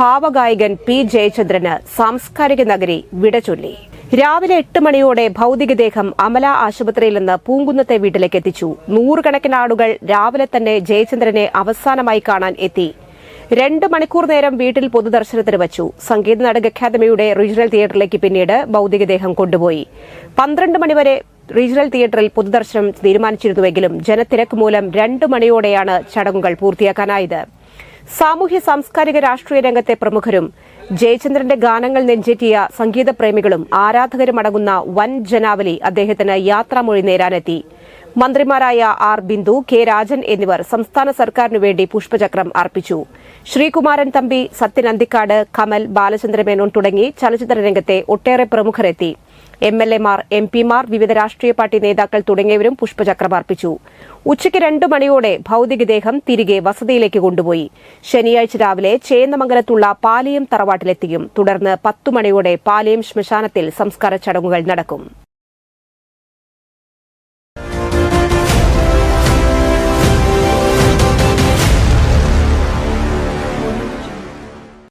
ഭാവഗായകൻ P ജയചന്ദ്രന് സാംസ്കാരിക നഗരി വിടചൊല്ലി. രാവിലെ എട്ട് മണിയോടെ ഭൌതികദേഹം അമല ആശുപത്രിയിൽ നിന്ന് പൂങ്കുന്നത്തെ വീട്ടിലേക്ക് എത്തിച്ചു. നൂറുകണക്കിന് ആളുകൾ രാവിലെ തന്നെ ജയചന്ദ്രനെ അവസാനമായി കാണാൻ എത്തി. രണ്ട് മണിക്കൂർ നേരം വീട്ടിൽ പൊതുദർശനത്തിന് വച്ചു. സംഗീത നാടക അക്കാദമിയുടെ റീജിയണൽ തിയേറ്ററിലേക്ക് പിന്നീട് ഭൌതികദേഹം കൊണ്ടുപോയി. പന്ത്രണ്ട് മണിവരെ റീജിയണൽ തിയേറ്ററിൽ പൊതുദർശനം തീരുമാനിച്ചിരുന്നുവെങ്കിലും ജനത്തിരക്ക് മൂലം രണ്ട് മണിയോടെയാണ് ചടങ്ങുകൾ പൂർത്തിയാക്കാനായത്. സാമൂഹ്യ സാംസ്കാരിക രാഷ്ട്രീയ രംഗത്തെ പ്രമുഖരും ജയചന്ദ്രന്റെ ഗാനങ്ങൾ നെഞ്ചേറ്റിയ സംഗീതപ്രേമികളും ആരാധകരും അടങ്ങുന്ന വൻ ജനാവലി അദ്ദേഹത്തിന് യാത്രാമൊഴി നേരാനെത്തി. മന്ത്രിമാരായ ആർ ബിന്ദു കെ രാജൻ എന്നിവർ സംസ്ഥാന സർക്കാരിനു വേണ്ടി പുഷ്പചക്രം അർപ്പിച്ചു. ശ്രീകുമാരൻ തമ്പി സത്യൻ അന്തിക്കാട് കമൽ ബാലചന്ദ്രമേനോൻ തുടങ്ങി ചലച്ചിത്ര രംഗത്തെ ഒട്ടേറെ പ്രമുഖരെത്തി. എം എൽ എമാർ എം പിമാർ വിവിധ രാഷ്ട്രീയ പാർട്ടി നേതാക്കൾ തുടങ്ങിയവരും പുഷ്പചക്രം അർപ്പിച്ചു. ഉച്ചയ്ക്ക് രണ്ടു മണിയോടെ ഭൌതികദേഹം തിരികെ വസതിയിലേക്ക് കൊണ്ടുപോയി. ശനിയാഴ്ച രാവിലെ ചേന്നമംഗലത്തുള്ള പാലിയം തറവാട്ടിലെത്തിക്കും തുടർന്ന് പത്തുമണിയോടെ പാലിയം ശ്മശാനത്തിൽ സംസ്കാര ചടങ്ങുകൾ നടക്കും.